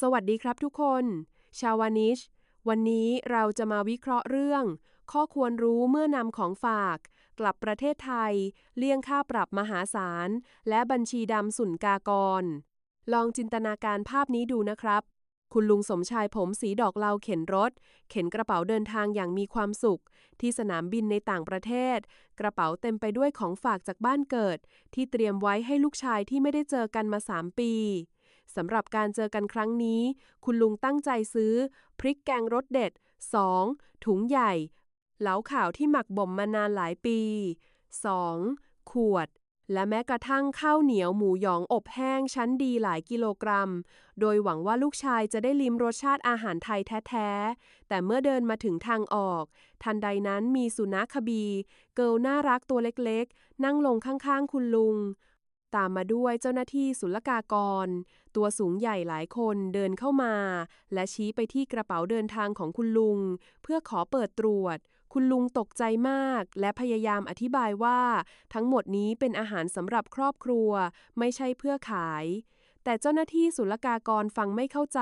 สวัสดีครับทุกคน ชาวานิช วันนี้เราจะมาวิเคราะห์เรื่อง ข้อควรรู้เมื่อนำของฝาก กลับประเทศไทย เลี่ยงค่าปรับมหาศาล และบัญชีดำสุนกากร ลองจินตนาการภาพนี้ดูนะครับ คุณลุงสมชายผมสีดอกเหลาเข็นรถ เข็นกระเป๋าเดินทางอย่างมีความสุข ที่สนามบินในต่างประเทศ กระเป๋าเต็มไปด้วยของฝากจากบ้านเกิด ที่เตรียมไว้ให้ลูกชายที่ไม่ได้เจอกันมา 3 ปี สำหรับการเจอกันครั้งนี้ คุณลุงตั้งใจซื้อ พริกแกงรสเด็ด 2. ถุงใหญ่ เหลาข่าวที่หมักบ่มมานานหลายปี 2. ขวด และแม้กระทั่งข้าวเหนียวหมูหยองอบแห้งชั้นดีหลายกิโลกรัม โดยหวังว่าลูกชายจะได้ลิ้มรสชาติอาหารไทยแท้ๆ แต่เมื่อเดินมาถึงทางออก ทันใดนั้นมีสุนัขบี เกิลน่ารักตัวเล็กๆ นั่งลงข้างๆ คุณลุงตามมาด้วยเจ้าหน้าที่ศุลกากร ตัวสูงใหญ่หลายคนเดินเข้ามา และชี้ไปที่กระเป๋าเดินทางของคุณลุง เพื่อขอเปิดตรวจ คุณลุงตกใจมาก และพยายามอธิบายว่า ทั้งหมดนี้เป็นอาหารสำหรับครอบครัว ไม่ใช่เพื่อขาย แต่เจ้าหน้าที่ศุลกากรฟังไม่เข้าใจ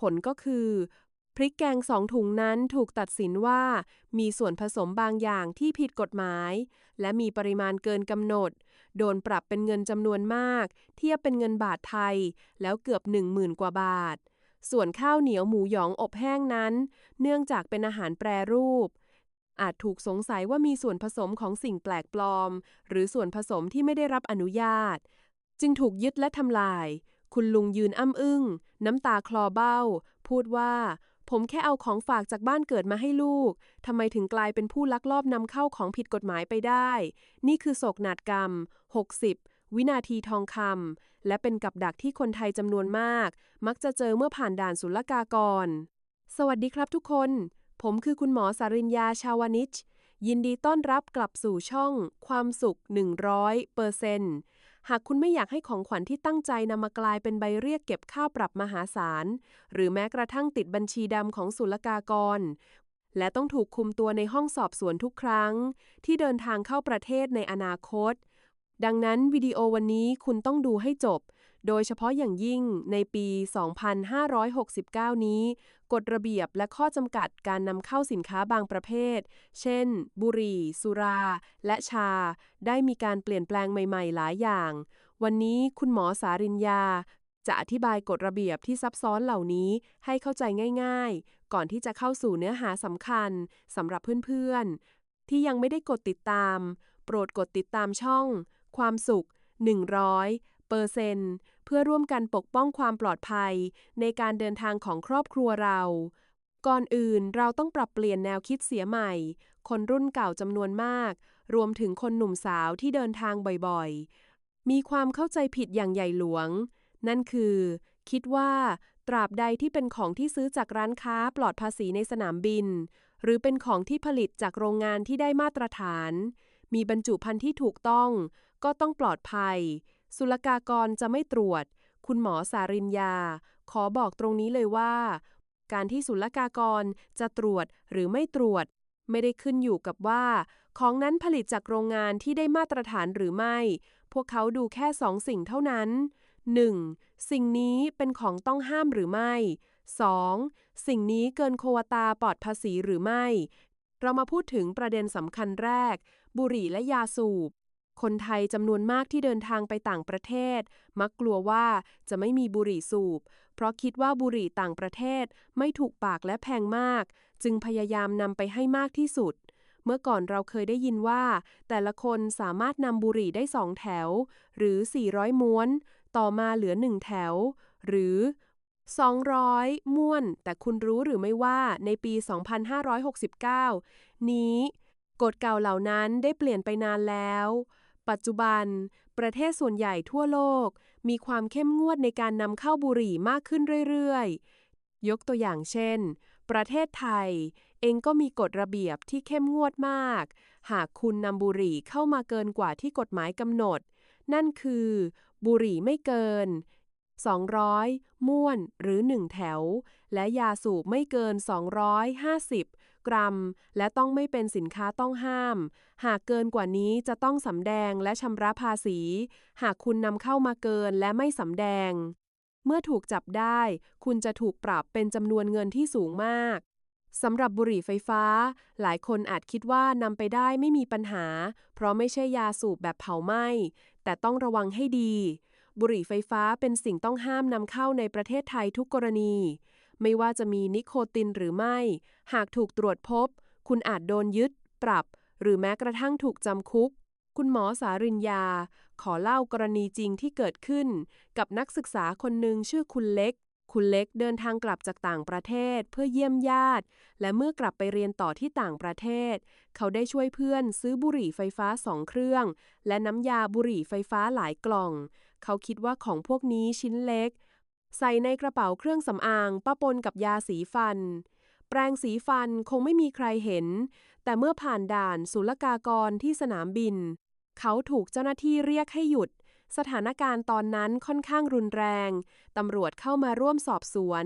ผลก็คือ พริกแกงสองถุงนั้นถูกตัดสินว่า มีส่วนผสมบางอย่างที่ผิดกฎหมาย และมีปริมาณเกินกำหนด โดนปรับเป็นเงินจำนวนมาก เทียบเป็นเงินบาทไทย แล้วเกือบหนึ่งหมื่นกว่าบาท ส่วนข้าวเหนียวหมูหยองอบแห้งนั้น เนื่องจากเป็นอาหารแปรรูป อาจถูกสงสัยว่ามีส่วนผสมของสิ่งแปลกปลอม หรือส่วนผสมที่ไม่ได้รับอนุญาต จึงถูกยึดและทำลาย คุณลุงยืนอ้ำอึ้ง น้ำตาคลอเบ้า พูดว่า ผมแค่เอาของฝากจากบ้านเกิดมาให้ลูก ทำไมถึงกลายเป็นผู้ลักลอบนำเข้าของผิดกฎหมายไปได้ นี่คือโศกนาฏกรรม 60 วินาทีทองคำ และเป็นกับดักที่คนไทยจำนวนมาก มักจะเจอเมื่อผ่านด่านศุลกากร สวัสดีครับทุกคน ผมคือคุณหมอสาริญญาชาวนิช ยินดีต้อนรับกลับสู่ช่อง ความสุข 100เปอร์เซนต์ หากคุณไม่อยากให้ของขวัญที่ตั้งใจนำมากลายเป็นใบเรียกเก็บค่าปรับมหาศาล หรือแม้กระทั่งติดบัญชีดำของศุลกากร และต้องถูกคุมตัวในห้องสอบสวนทุกครั้ง ที่เดินทางเข้าประเทศในอนาคต ดังนั้นวิดีโอวันนี้คุณต้องดูให้จบ โดยเฉพาะอย่างยิ่งในปี 2569 นี้ กฎระเบียบและข้อจำกัดการนำเข้าสินค้าบางประเภท เช่น บุหรี่ สุรา และชา ได้มีการเปลี่ยนแปลงใหม่ๆ หลายอย่าง วันนี้คุณหมอสาริญญา จะอธิบายกฎระเบียบที่ซับซ้อนเหล่านี้ให้เข้าใจง่ายๆ ก่อนที่จะเข้าสู่เนื้อหาสำคัญสำหรับเพื่อนๆ ที่ยังไม่ได้กดติดตาม โปรดกดติดตามช่อง ความสุข 100เปอร์เซนต์ เพื่อร่วมกันปกป้องความปลอดภัย ในการเดินทางของครอบครัวเรา ก่อนอื่นเราต้องปรับเปลี่ยนแนวคิดเสียใหม่ คนรุ่นเก่าจำนวนมาก รวมถึงคนหนุ่มสาวที่เดินทางบ่อยๆ มีความเข้าใจผิดอย่างใหญ่หลวง นั่นคือ คิดว่า ตราบใดที่เป็นของที่ซื้อจากร้านค้าปลอดภาษีในสนามบิน หรือเป็นของที่ผลิตจากโรงงานที่ได้มาตรฐาน มีบรรจุภัณฑ์ที่ถูกต้อง ก็ต้องปลอดภัย ศุลกากรจะไม่ตรวจ คุณหมอสาริญญา ขอบอกตรงนี้เลยว่า การที่ศุลกากรจะตรวจหรือไม่ตรวจ ไม่ได้ขึ้นอยู่กับว่า ของนั้นผลิตจากโรงงานที่ได้มาตรฐานหรือไม่ พวกเขาดูแค่สองสิ่งเท่านั้น 1. สิ่งนี้เป็นของต้องห้ามหรือไม่ 2. สิ่งนี้เกินโควตาปลอดภาษีหรือไม่ เรามาพูดถึงประเด็นสำคัญแรก บุหรี่และยาสูบ คนไทยจำนวนมากที่เดินทางไปต่างประเทศ มักกลัวว่าจะไม่มีบุหรี่สูบ เพราะคิดว่าบุหรี่ต่างประเทศไม่ถูกปากและแพงมาก จึงพยายามนำไปให้มากที่สุด เมื่อก่อนเราเคยได้ยินว่า แต่ละคนสามารถนำบุหรี่ได้สองแถว หรือ 400 ม้วน ต่อมาเหลือหนึ่งแถว หรือ 200 ม้วน แต่คุณรู้หรือไม่ว่าในปี 2569 นี้กฎเก่าเหล่านั้นได้เปลี่ยนไปนานแล้ว ปัจจุบัน ประเทศส่วนใหญ่ทั่วโลก มีความเข้มงวดในการนำเข้าบุหรี่มากขึ้นเรื่อยๆ ยกตัวอย่างเช่น ประเทศไทย เองก็มีกฎระเบียบที่เข้มงวดมาก หากคุณนำบุหรี่เข้ามาเกินกว่าที่กฎหมายกำหนด นั่นคือ บุหรี่ไม่เกิน 200 ม้วนหรือ 1 แถว และยาสูบไม่เกิน 250 กรัม และต้องไม่เป็นสินค้าต้องห้าม หากเกินกว่านี้จะต้องสำแดงและชำระภาษี หากคุณนำเข้ามาเกินและไม่สำแดง เมื่อถูกจับได้ คุณจะถูกปรับเป็นจำนวนเงินที่สูงมากสำหรับบุหรี่ไฟฟ้า หลายคนอาจคิดว่านำไปได้ไม่มีปัญหา เพราะไม่ใช่ยาสูบแบบเผาไหม้ แต่ต้องระวังให้ดี บุหรี่ไฟฟ้าเป็นสิ่งต้องห้ามนำเข้าในประเทศไทยทุกกรณี ไม่ว่าจะมีนิโคตินหรือไม่ หากถูกตรวจพบ คุณอาจโดนยึด ปรับ หรือแม้กระทั่งถูกจำคุก คุณหมอสาริญญา ขอเล่ากรณีจริงที่เกิดขึ้น กับนักศึกษาคนหนึ่งชื่อคุณเล็ก คุณเล็กเดินทางกลับจากต่างประเทศเพื่อเยี่ยมญาติ และเมื่อกลับไปเรียนต่อที่ต่างประเทศ เขาได้ช่วยเพื่อนซื้อบุหรี่ไฟฟ้าสองเครื่อง และน้ำยาบุหรี่ไฟฟ้าหลายกล่อง เขาคิดว่าของพวกนี้ชิ้นเล็ก ใส่ในกระเป๋าเครื่องสำอางป้าปนกับยาสีฟัน แปรงสีฟันคงไม่มีใครเห็น แต่เมื่อผ่านด่านศุลกากรที่สนามบิน เขาถูกเจ้าหน้าที่เรียกให้หยุด สถานการณ์ตอนนั้นค่อนข้างรุนแรง ตำรวจเข้ามาร่วมสอบสวน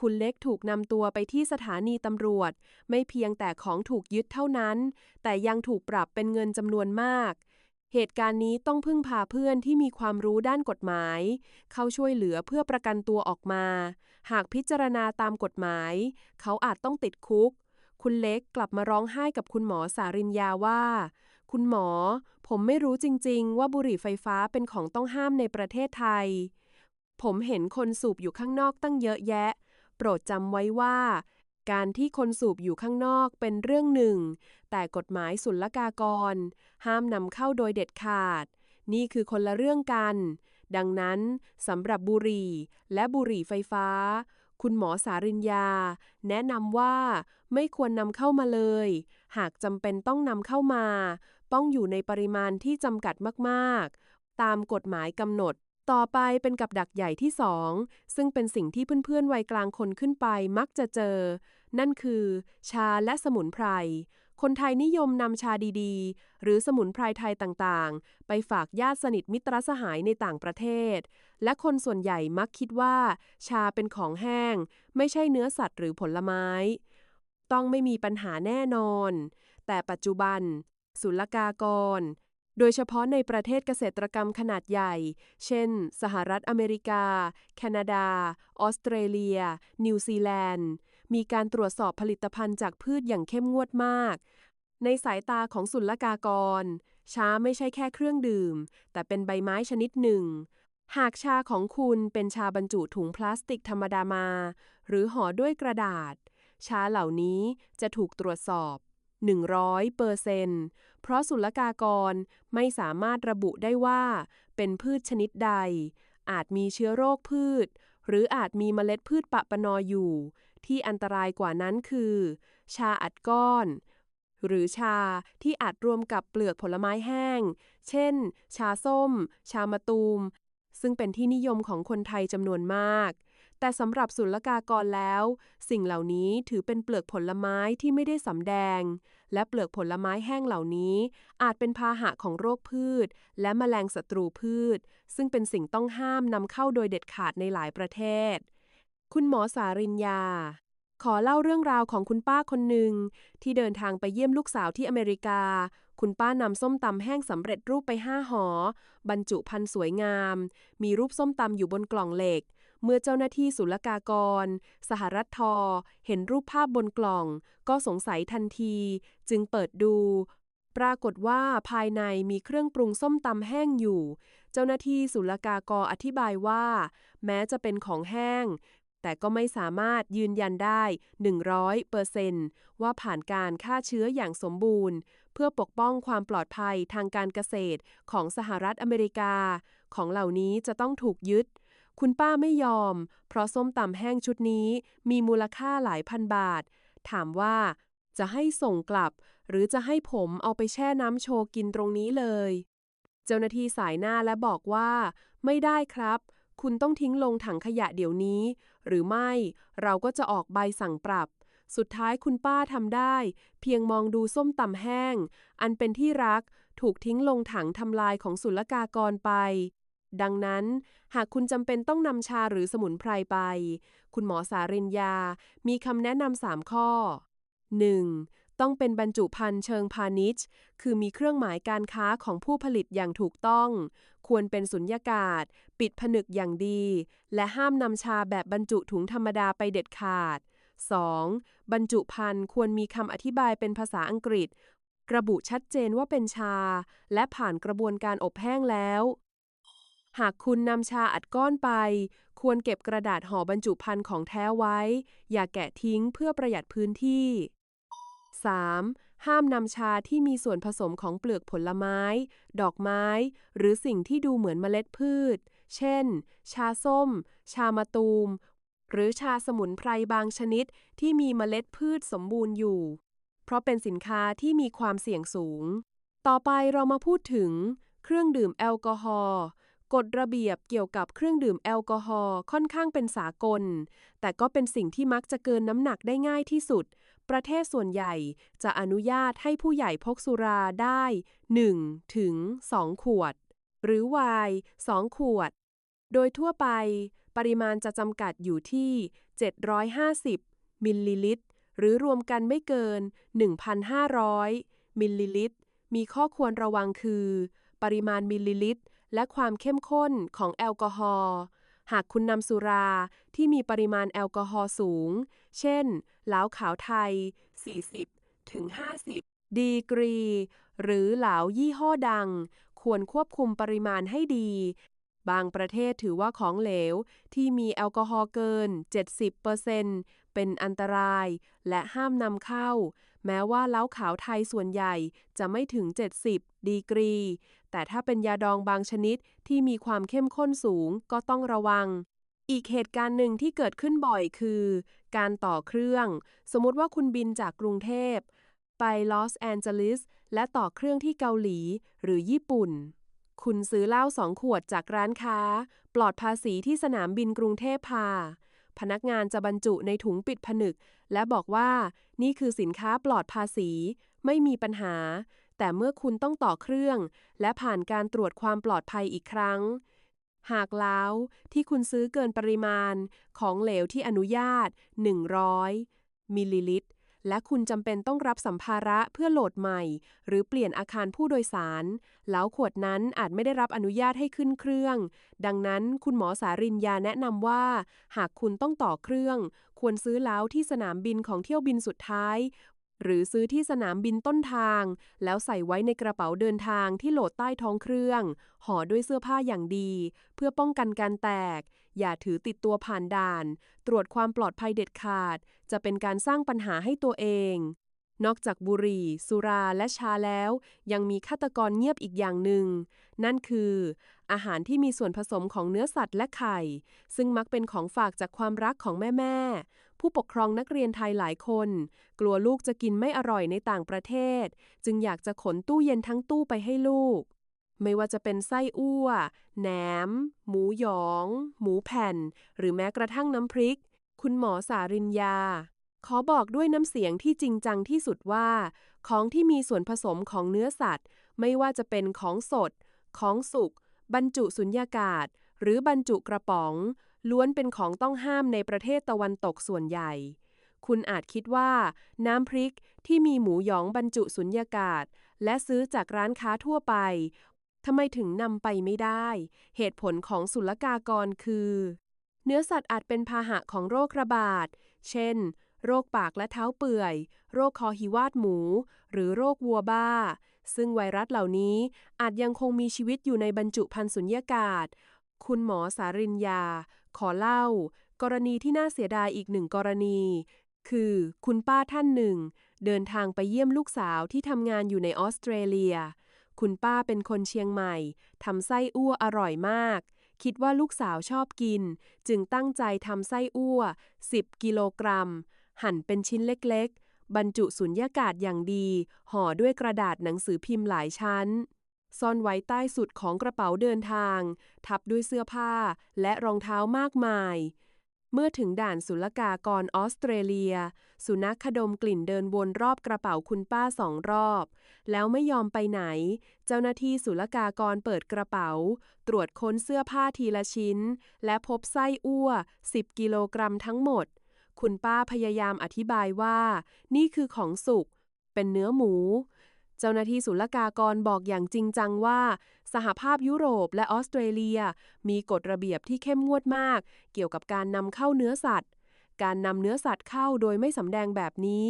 คุณเล็กถูกนำตัวไปที่สถานีตำรวจ ไม่เพียงแต่ของถูกยึดเท่านั้น แต่ยังถูกปรับเป็นเงินจำนวนมาก เหตุการณ์นี้ต้องพึ่งพาเพื่อนที่มีความรู้ด้านกฎหมาย เข้าช่วยเหลือเพื่อประกันตัวออกมา หากพิจารณาตามกฎหมาย เขาอาจต้องติดคุก คุณเล็กกลับมาร้องไห้กับคุณหมอสาริญญาว่า คุณหมอ ผมไม่รู้จริง ๆ ว่าบุหรี่ไฟฟ้าเป็นของต้องห้ามในประเทศไทย ผมเห็นคนสูบอยู่ข้างนอกตั้งเยอะแยะ โปรดจำไว้ว่า การที่คนสูบอยู่ข้างนอกเป็นเรื่องหนึ่ง แต่กฎหมายศุลกากร ห้ามนำเข้าโดยเด็ดขาด นี่คือคนละเรื่องกัน ดังนั้นสำหรับบุหรี่และบุหรี่ไฟฟ้า คุณหมอสาริญญา แนะนำว่าไม่ควรนำเข้ามาเลย หากจำเป็นต้องนำเข้ามา ต้องอยู่ในปริมาณที่จำกัดมาก ๆ ตามกฎหมายกำหนด ต่อไปเป็นกับดักใหญ่ที่สองซึ่งเป็นสิ่งที่เพื่อนๆวัยกลางคนขึ้นไปมักจะเจอ นั่นคือ ชาและสมุนไพร คนไทยนิยมนำชาดีๆ หรือสมุนไพรไทยต่างๆ ไปฝากญาติสนิทมิตรสหายในต่างประเทศ และคนส่วนใหญ่มักคิดว่า ชาเป็นของแห้ง ไม่ใช่เนื้อสัตว์หรือผลไม้ ต้องไม่มีปัญหาแน่นอน แต่ปัจจุบันศุลกากร โดยเฉพาะในประเทศเกษตรกรรมขนาดใหญ่ เช่น สหรัฐอเมริกา แคนาดา ออสเตรเลีย นิวซีแลนด์ มีการตรวจสอบผลิตภัณฑ์จากพืชอย่างเข้มงวดมาก ในสายตาของศุลกากรชาไม่ใช่แค่เครื่องดื่ม แต่เป็นใบไม้ชนิดหนึ่ง หากชาของคุณเป็นชาบรรจุถุงพลาสติกธรรมดามา หรือห่อด้วยกระดาษ ชาเหล่านี้จะถูกตรวจสอบ 100เปอร์เซนต์เพราะศุลกากรไม่สามารถระบุได้ว่า เป็นพืชชนิดใด อาจมีเชื้อโรคพืช หรืออาจมีเมล็ดพืชปะปนออยู่ ที่อันตรายกว่านั้นคือ ชาอัดก้อน หรือชาที่อาจรวมกับเปลือกผลไม้แห้ง เช่น ชาส้ม ชามะตูม ซึ่งเป็นที่นิยมของคนไทยจำนวนมาก แต่สำหรับศุลกากรแล้ว สิ่งเหล่านี้ถือเป็นเปลือกผลไม้ที่ไม่ได้สำแดง และเปลือกผลไม้แห้งเหล่านี้ อาจเป็นพาหะของโรคพืช และแมลงศัตรูพืช ซึ่งเป็นสิ่งต้องห้ามนำเข้าโดยเด็ดขาดในหลายประเทศ คุณหมอสาริญญา ขอเล่าเรื่องราวของคุณป้าคนหนึ่ง ที่เดินทางไปเยี่ยมลูกสาวที่อเมริกา คุณป้านำส้มตำแห้งสำเร็จรูปไปห้าหอ บรรจุพันสวยงาม มีรูปส้มตำอยู่บนกล่องเหล็ก เมื่อเจ้าหน้าที่ศุลกากร สหรัฐทอ เห็นรูปภาพบนกล่อง ก็สงสัยทันที จึงเปิดดู ปรากฏว่าภายในมีเครื่องปรุงส้มตำแห้งอยู่ เจ้าหน้าที่ศุลกากรอธิบายว่า แม้จะเป็นของแห้ง แต่ก็ไม่สามารถยืนยันได้ 100เปอร์เซนว่าผ่านการฆ่าเชื้ออย่างสมบูรณ์ เพื่อปกป้องความปลอดภัยทางการเกษตรของสหรัฐอเมริกา ของเหล่านี้จะต้องถูกยึด คุณป้าไม่ยอม เพราะส้มตำแห้งชุดนี้มีมูลค่าหลายพันบาท ถามว่า จะให้ส่งกลับ หรือจะให้ผมเอาไปแช่น้ำโชว์กินตรงนี้เลย เจ้าหน้าที่สายหน้าและบอกว่า ไม่ได้ครับ คุณต้องทิ้งลงถังขยะเดี๋ยวนี้ หรือไม่ เราก็จะออกใบสั่งปรับ สุดท้ายคุณป้าทำได้ เพียงมองดูส้มตำแห้ง อันเป็นที่รัก ถูกทิ้งลงถังทำลายของศุลกากรไป ดังนั้น หากคุณจำเป็นต้องนำชาหรือสมุนไพรไป คุณหมอสาริญญามีคำแนะนำสามข้อ 1. ต้องเป็นบรรจุภัณฑ์เชิงพาณิชย์ คือมีเครื่องหมายการค้าของผู้ผลิตอย่างถูกต้อง ควรเป็นสุญญากาศ ปิดผนึกอย่างดี และห้ามนำชาแบบบรรจุถุงธรรมดาไปเด็ดขาด 2. บรรจุภัณฑ์ควรมีคำอธิบายเป็นภาษาอังกฤษ ระบุชัดเจนว่าเป็นชา และผ่านกระบวนการอบแห้งแล้ว หากคุณนำชาอัดก้อนไป ควรเก็บกระดาษห่อบรรจุภัณฑ์ของแท้ไว้ อย่าแกะทิ้งเพื่อประหยัดพื้นที่ 3. ห้ามนำชาที่มีส่วนผสมของเปลือกผลไม้ ดอกไม้ หรือสิ่งที่ดูเหมือนเมล็ดพืช เช่น ชาส้ม ชามะตูม หรือชาสมุนไพรบางชนิดที่มีเมล็ดพืชสมบูรณ์อยู่ เพราะเป็นสินค้าที่มีความเสี่ยงสูง ต่อไปเรามาพูดถึง เครื่องดื่มแอลกอฮอล์ กฎระเบียบเกี่ยวกับเครื่องดื่มแอลกอฮอล์ค่อนข้างเป็นสากล แต่ก็เป็นสิ่งที่มักจะเกินน้ำหนักได้ง่ายที่สุด ประเทศส่วนใหญ่จะอนุญาตให้ผู้ใหญ่พกสุราได้ 1 ถึง 2 ขวด หรือไวน์2ขวด โดยทั่วไป ปริมาณจะจำกัดอยู่ที่ 750 มิลลิลิตร หรือรวมกันไม่เกิน 1,500 มิลลิลิตร มีข้อควรระวังคือ ปริมาณมิลลิลิตร และความเข้มข้นของแอลกอฮอล์หากคุณนำสุราที่มีปริมาณแอลกอฮอล์สูง เช่น เหล้าขาวไทย 40ถึง50 ดีกรี หรือเหลายี่ห้อดัง ควรควบคุมปริมาณให้ดี บางประเทศถือว่าของเหลวที่มีแอลกอฮอล์เกิน 70%เป็นอันตราย และห้ามนำเข้า แม้ว่าเหล้าขาวไทยส่วนใหญ่จะไม่ถึง 70 ดีกรี แต่ถ้าเป็นยาดองบางชนิดที่มีความเข้มข้นสูงก็ต้องระวัง อีกเหตุการณ์หนึ่งที่เกิดขึ้นบ่อยคือ การต่อเครื่อง สมมติว่าคุณบินจากกรุงเทพ ไปลอสแอนเจลิสและต่อเครื่องที่เกาหลีหรือญี่ปุ่น คุณซื้อเหล้าสองขวดจากร้านค้า ปลอดภาษีที่สนามบินกรุงเทพพาพนักงานจะบรรจุในถุงปิดผนึก และบอกว่า นี่คือสินค้าปลอดภาษี ไม่มีปัญหา แต่เมื่อคุณต้องต่อเครื่อง และผ่านการตรวจความปลอดภัยอีกครั้ง หากแล้วที่คุณซื้อเกินปริมาณของเหลวที่อนุญาต 100 มิลลิลิตร และคุณจำเป็นต้องรับสัมภาระเพื่อโหลดใหม่ หรือเปลี่ยนอาคารผู้โดยสาร แล้วขวดนั้นอาจไม่ได้รับอนุญาตให้ขึ้นเครื่อง ดังนั้นคุณหมอสารินยาแนะนำว่า หากคุณต้องต่อเครื่อง ควรซื้อแล้วที่สนามบินของเที่ยวบินสุดท้าย หรือซื้อที่สนามบินต้นทาง แล้วใส่ไว้ในกระเป๋าเดินทางที่โหลดใต้ท้องเครื่อง ห่อด้วยเสื้อผ้าอย่างดี เพื่อป้องกันการแตก อย่าถือติดตัวผ่านด่าน ตรวจความปลอดภัยเด็ดขาด จะเป็นการสร้างปัญหาให้ตัวเอง นอกจากบุหรี่ สุราและชาแล้ว ยังมีฆาตกรเงียบอีกอย่างหนึ่ง นั่นคือ อาหารที่มีส่วนผสมของเนื้อสัตว์และไข่ ซึ่งมักเป็นของฝากจากความรักของแม่ๆ ผู้ปกครองนักเรียนไทยหลายคน กลัวลูกจะกินไม่อร่อยในต่างประเทศ จึงอยากจะขนตู้เย็นทั้งตู้ไปให้ลูก ไม่ว่าจะเป็นไส้อั่วแหนม หมูหยอง หมูแผ่น หรือแม้กระทั่งน้ำพริก คุณหมอสารินยา ขอบอกด้วยน้ำเสียงที่จริงจังที่สุดว่า ของที่มีส่วนผสมของเนื้อสัตว์ ไม่ว่าจะเป็นของสด ของสุกบรรจุสุญญากาศ หรือบรรจุกระป๋อง ล้วนเป็นของต้องห้ามในประเทศตะวันตกส่วนใหญ่ คุณอาจคิดว่า น้ำพริกที่มีหมูหยองบรรจุสุญญากาศ และซื้อจากร้านค้าทั่วไปทำไมถึงนำไปไม่ได้ เหตุผลของศุลกากรคือ เนื้อสัตว์อาจเป็นพาหะของโรคระบาด เช่น โรคปากและเท้าเปื่อย โรคคอหิวาดหมู หรือโรควัวบ้า ซึ่งไวรัสเหล่านี้อาจยังคงมีชีวิตอยู่ในบรรจุภัณฑ์สุญญากาศ คุณหมอสารินยาขอเล่า กรณีที่น่าเสียดายอีกหนึ่งกรณี คือคุณป้าท่านหนึ่ง เดินทางไปเยี่ยมลูกสาวที่ทำงานอยู่ในออสเตรเลีย คุณป้าเป็นคนเชียงใหม่ทำไส้อั่วอร่อยมาก คิดว่าลูกสาวชอบกิน จึงตั้งใจทำไส้อั่ว 10 กิโลกรัม หั่นเป็นชิ้นเล็กๆ บรรจุสุญญากาศอย่างดี ห่อด้วยกระดาษหนังสือพิมพ์หลายชั้น ซ่อนไว้ใต้สุดของกระเป๋าเดินทาง ทับด้วยเสื้อผ้าและรองเท้ามากมาย เมื่อถึงด่านศุลกากรออสเตรเลีย สุนัขขดมกลิ่นเดินวนรอบกระเป๋าคุณป้าสองรอบ แล้วไม่ยอมไปไหน เจ้าหน้าที่ศุลกากรเปิดกระเป๋า ตรวจค้นเสื้อผ้าทีละชิ้น และพบไส้อั่ว10 กิโลกรัมทั้งหมด คุณป้าพยายามอธิบายว่า นี่คือของสุกเป็นเนื้อหมู เจ้าหน้าที่ศุลกากรบอกอย่างจริงจังว่า สหภาพยุโรปและออสเตรเลีย มีกฎระเบียบที่เข้มงวดมาก เกี่ยวกับการนำเข้าเนื้อสัตว์ การนำเนื้อสัตว์เข้าโดยไม่สำแดงแบบนี้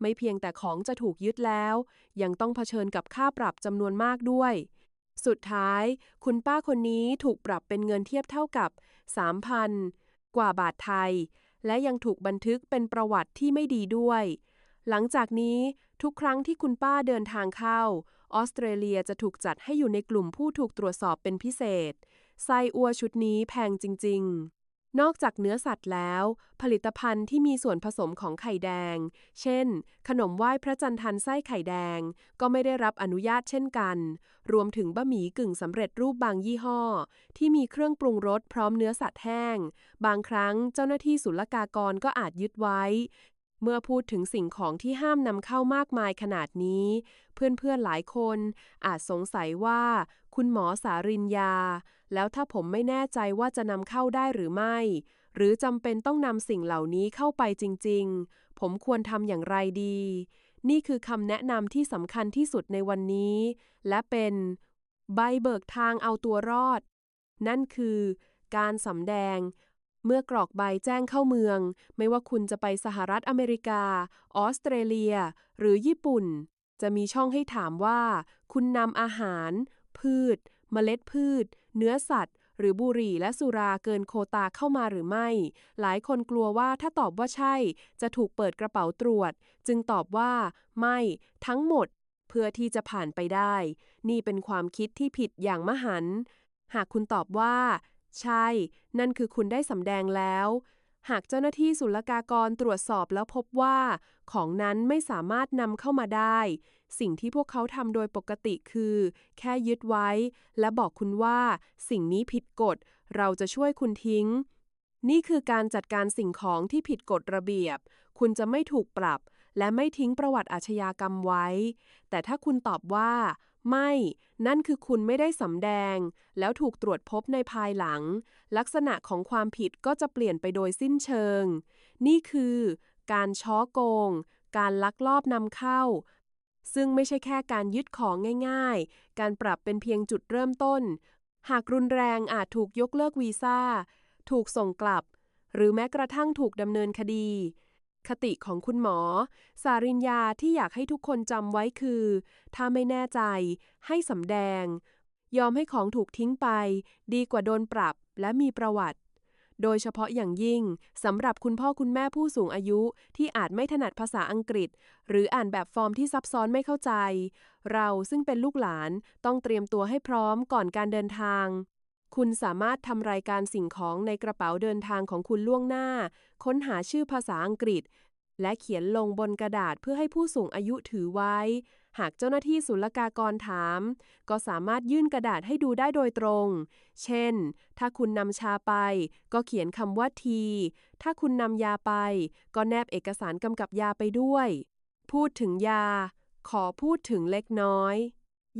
ไม่เพียงแต่ของจะถูกยึดแล้ว ยังต้องเผชิญกับค่าปรับจำนวนมากด้วย สุดท้าย คุณป้าคนนี้ถูกปรับเป็นเงินเทียบเท่ากับ 3,000 กว่าบาทไทย และยังถูกบันทึกเป็นประวัติที่ไม่ดีด้วยหลังจากนี้ ทุกครั้งที่คุณป้าเดินทางเข้า ออสเตรเลียจะถูกจัดให้อยู่ในกลุ่มผู้ถูกตรวจสอบเป็นพิเศษ ไส้อัวชุดนี้แพงจริง ๆ นอกจากเนื้อสัตว์แล้ว ผลิตภัณฑ์ที่มีส่วนผสมของไข่แดง เช่น ขนมไหว้พระจันทร์ทันไส้ไข่แดง ก็ไม่ได้รับอนุญาตเช่นกัน รวมถึงบะหมี่กึ่งสำเร็จรูปบางยี่ห้อ ที่มีเครื่องปรุงรสพร้อมเนื้อสัตว์แห้ง บางครั้งเจ้าหน้าที่ศุลกากรก็อาจยึดไว้ เมื่อพูดถึงสิ่งของที่ห้ามนำเข้ามากมายขนาดนี้ เพื่อนๆหลายคนอาจสงสัยว่า คุณหมอสารินยา แล้วถ้าผมไม่แน่ใจว่าจะนำเข้าได้หรือไม่ หรือจำเป็นต้องนำสิ่งเหล่านี้เข้าไปจริงๆ ผมควรทำอย่างไรดี นี่คือคำแนะนำที่สำคัญที่สุดในวันนี้ และเป็นใบเบิกทางเอาตัวรอด นั่นคือการสำแดง เมื่อกรอกใบแจ้งเข้าเมือง ไม่ว่าคุณจะไปสหรัฐอเมริกา ออสเตรเลีย หรือญี่ปุ่น จะมีช่องให้ถามว่า คุณนำอาหาร พืช เมล็ดพืช เนื้อสัตว์ หรือบุหรี่และสุราเกินโคตาเข้ามาหรือไม่ หลายคนกลัวว่าถ้าตอบว่าใช่ จะถูกเปิดกระเป๋าตรวจ จึงตอบว่า ไม่ ทั้งหมด เพื่อที่จะผ่านไปได้ นี่เป็นความคิดที่ผิดอย่างมหันต์หากคุณตอบว่า ใช่ นั่นคือคุณได้สำแดงแล้ว หากเจ้าหน้าที่ศุลกากรตรวจสอบแล้วพบว่า ของนั้นไม่สามารถนำเข้ามาได้ สิ่งที่พวกเขาทำโดยปกติคือ แค่ยึดไว้ และบอกคุณว่า สิ่งนี้ผิดกฎ เราจะช่วยคุณทิ้ง นี่คือการจัดการสิ่งของที่ผิดกฎระเบียบ คุณจะไม่ถูกปรับ และไม่ทิ้งประวัติอาชญากรรมไว้ แต่ถ้าคุณตอบว่า ไม่ นั่นคือคุณไม่ได้สำแดง แล้วถูกตรวจพบในภายหลัง ลักษณะของความผิดก็จะเปลี่ยนไปโดยสิ้นเชิง นี่คือ การช้อโกง การลักลอบนำเข้า ซึ่งไม่ใช่แค่การยึดของง่าย ๆ การปรับเป็นเพียงจุดเริ่มต้น หากรุนแรงอาจถูกยกเลิกวีซ่า ถูกส่งกลับ หรือแม้กระทั่งถูกดำเนินคดี คติของคุณหมอ สาริญญาที่อยากให้ทุกคนจำไว้คือ ถ้าไม่แน่ใจ ให้สำแดง ยอมให้ของถูกทิ้งไป ดีกว่าโดนปรับและมีประวัติ โดยเฉพาะอย่างยิ่งสำหรับคุณพ่อคุณแม่ผู้สูงอายุที่อาจไม่ถนัดภาษาอังกฤษ หรืออ่านแบบฟอร์มที่ซับซ้อนไม่เข้าใจ เราซึ่งเป็นลูกหลานต้องเตรียมตัวให้พร้อมก่อนการเดินทาง คุณสามารถทำรายการสิ่งของในกระเป๋าเดินทางของคุณล่วงหน้า ค้นหาชื่อภาษาอังกฤษ และเขียนลงบนกระดาษเพื่อให้ผู้สูงอายุถือไว้ หากเจ้าหน้าที่ศุลกากรถาม ก็สามารถยื่นกระดาษให้ดูได้โดยตรง เช่น ถ้าคุณนำชาไป ก็เขียนคำว่าที ถ้าคุณนำยาไป ก็แนบเอกสารกำกับยาไปด้วย พูดถึงยา ขอพูดถึงเล็กน้อย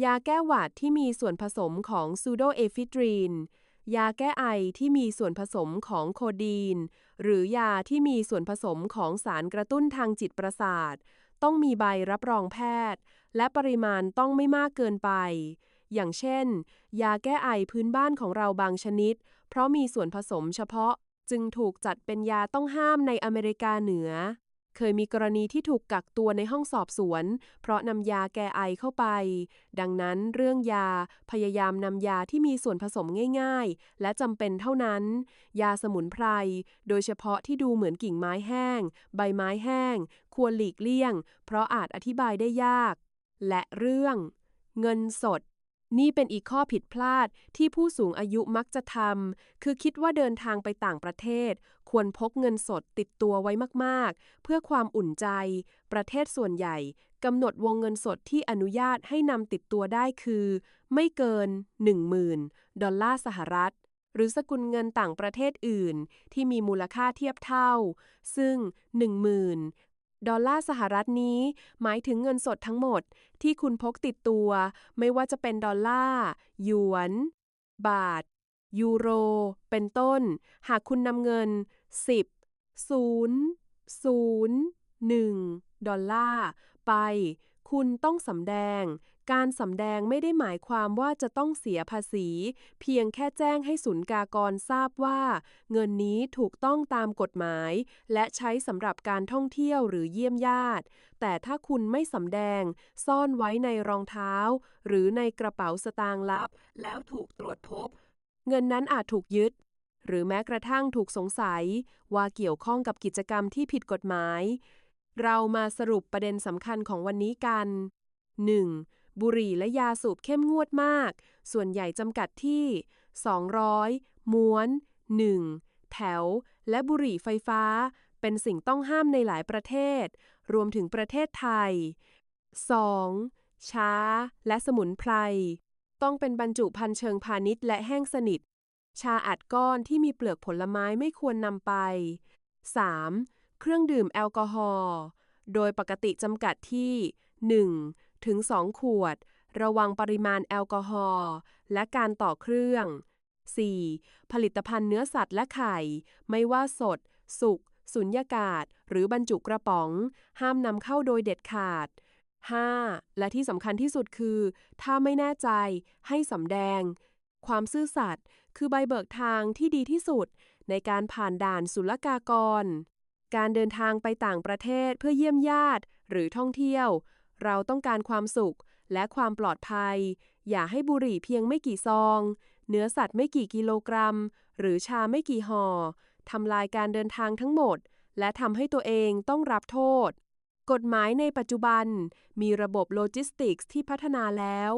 ยาแก้หวัดที่มีส่วนผสมของซูโดเอฟิตรีน ยาแก้ไอที่มีส่วนผสมของโคดีน หรือยาที่มีส่วนผสมของสารกระตุ้นทางจิตประสาท ต้องมีใบรับรองแพทย์ และปริมาณต้องไม่มากเกินไป อย่างเช่น ยาแก้ไอพื้นบ้านของเราบางชนิด เพราะมีส่วนผสมเฉพาะจึงถูกจัดเป็นยาต้องห้ามในอเมริกาเหนือ เคยมีกรณีที่ถูกกักตัวในห้องสอบสวน เพราะนำยาแก้ไอเข้าไป ดังนั้นเรื่องยาพยายามนำยาที่มีส่วนผสมง่าย ๆ และจำเป็นเท่านั้น ยาสมุนไพร โดยเฉพาะที่ดูเหมือนกิ่งไม้แห้ง ใบไม้แห้ง ควรหลีกเลี่ยง เพราะอาจอธิบายได้ยาก และเรื่อง เงินสด นี่เป็นอีกข้อผิดพลาดที่ผู้สูงอายุมักจะทำ คือคิดว่าเดินทางไปต่างประเทศ ควรพกเงินสดติดตัวไว้มากๆ เพื่อความอุ่นใจ ประเทศส่วนใหญ่กำหนดวงเงินสดที่อนุญาตให้นำติดตัวได้คือ ไม่เกิน 10,000 ดอลลาร์สหรัฐ หรือสกุลเงินต่างประเทศอื่น ที่มีมูลค่าเทียบเท่า ซึ่ง 10,000 ดอลลาร์สหรัฐนี้ หมายถึงเงินสดทั้งหมดที่คุณพกติดตัว ไม่ว่าจะเป็นดอลลาร์หยวน บาท ยูโร เป็นต้น หากคุณนำเงิน 10 0 0 1 ดอลลาร์ไป คุณต้องสำแดง การสำแดงไม่ได้หมายความว่าจะต้องเสียภาษี เพียงแค่แจ้งให้ศุลกากรทราบว่า เงินนี้ถูกต้องตามกฎหมาย และใช้สำหรับการท่องเที่ยวหรือเยี่ยมญาติ แต่ถ้าคุณไม่สำแดง ซ่อนไว้ในรองเท้า หรือในกระเป๋าสตางค์ลับ แล้วถูกตรวจพบ เงินนั้นอาจถูกยึด หรือแม้กระทั่งถูกสงสัย ว่าเกี่ยวข้องกับกิจกรรมที่ผิดกฎหมาย เรามาสรุปประเด็นสำคัญของวันนี้กัน 1. บุหรี่และยาสูบเข้มงวดมาก ส่วนใหญ่จำกัดที่ 200 ม้วน 1. แถว และบุหรี่ไฟฟ้า เป็นสิ่งต้องห้ามในหลายประเทศ รวมถึงประเทศไทย 2. ช้า และสมุนไพร ต้องเป็นบรรจุภัณฑ์เชิงพาณิชย์และแห้งสนิท ชาอัดก้อนที่มีเปลือกผลไม้ไม่ควรนำไป 3. เครื่องดื่มแอลกอฮอล์ โดยปกติจำกัดที่ 1 ถึง 2 ขวด ระวังปริมาณแอลกอฮอล์และการต่อเครื่อง 4. ผลิตภัณฑ์เนื้อสัตว์และไข่ ไม่ว่าสด สุกสุญญากาศ หรือบรรจุกระป๋อง ห้ามนำเข้าโดยเด็ดขาด 5. และที่สำคัญที่สุดคือ ถ้าไม่แน่ใจ ให้สำแดง ความซื่อสัตย์คือใบเบิกทางที่ดีที่สุด ในการผ่านด่านศุลกากร การเดินทางไปต่างประเทศเพื่อเยี่ยมญาติ หรือท่องเที่ยว เราต้องการความสุขและความปลอดภัย อย่าให้บุหรี่เพียงไม่กี่ซอง เนื้อสัตว์ไม่กี่กิโลกรัม หรือชาไม่กี่ห่อทำลายการเดินทางทั้งหมด และทำให้ตัวเองต้องรับโทษ กฎหมายในปัจจุบัน มีระบบโลจิสติกส์ที่พัฒนาแล้ว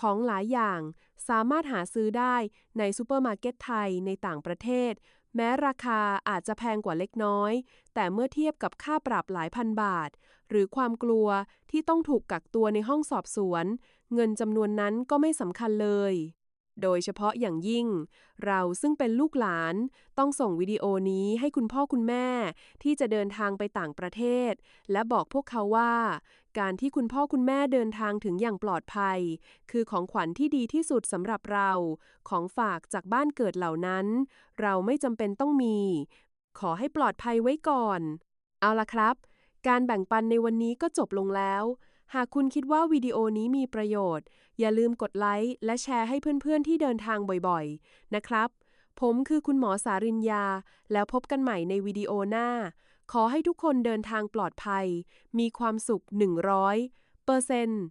ของหลายอย่างสามารถหาซื้อได้ในซูเปอร์มาร์เก็ตไทยในต่างประเทศ แม้ราคาอาจจะแพงกว่าเล็กน้อย แต่เมื่อเทียบกับค่าปรับหลายพันบาท หรือความกลัวที่ต้องถูกกักตัวในห้องสอบสวน เงินจำนวนนั้นก็ไม่สำคัญเลย โดยเฉพาะอย่างยิ่ง เราซึ่งเป็นลูกหลานต้องส่งวิดีโอนี้ให้คุณพ่อคุณแม่ ที่จะเดินทางไปต่างประเทศ และบอกพวกเขาว่า การที่คุณพ่อคุณแม่เดินทางถึงอย่างปลอดภัย คือของขวัญที่ดีที่สุดสำหรับเรา ของฝากจากบ้านเกิดเหล่านั้น เราไม่จำเป็นต้องมี ขอให้ปลอดภัยไว้ก่อน เอาล่ะครับ การแบ่งปันในวันนี้ก็จบลงแล้ว หากคุณคิดว่าวิดีโอนี้มีประโยชน์ อย่าลืมกดไลค์และแชร์ให้เพื่อนๆที่เดินทางบ่อยๆ นะครับ ผมคือคุณหมอสาริญญา แล้วพบกันใหม่ในวิดีโอหน้า ขอให้ทุกคนเดินทางปลอดภัย มีความสุข 100เปอร์เซ็นต์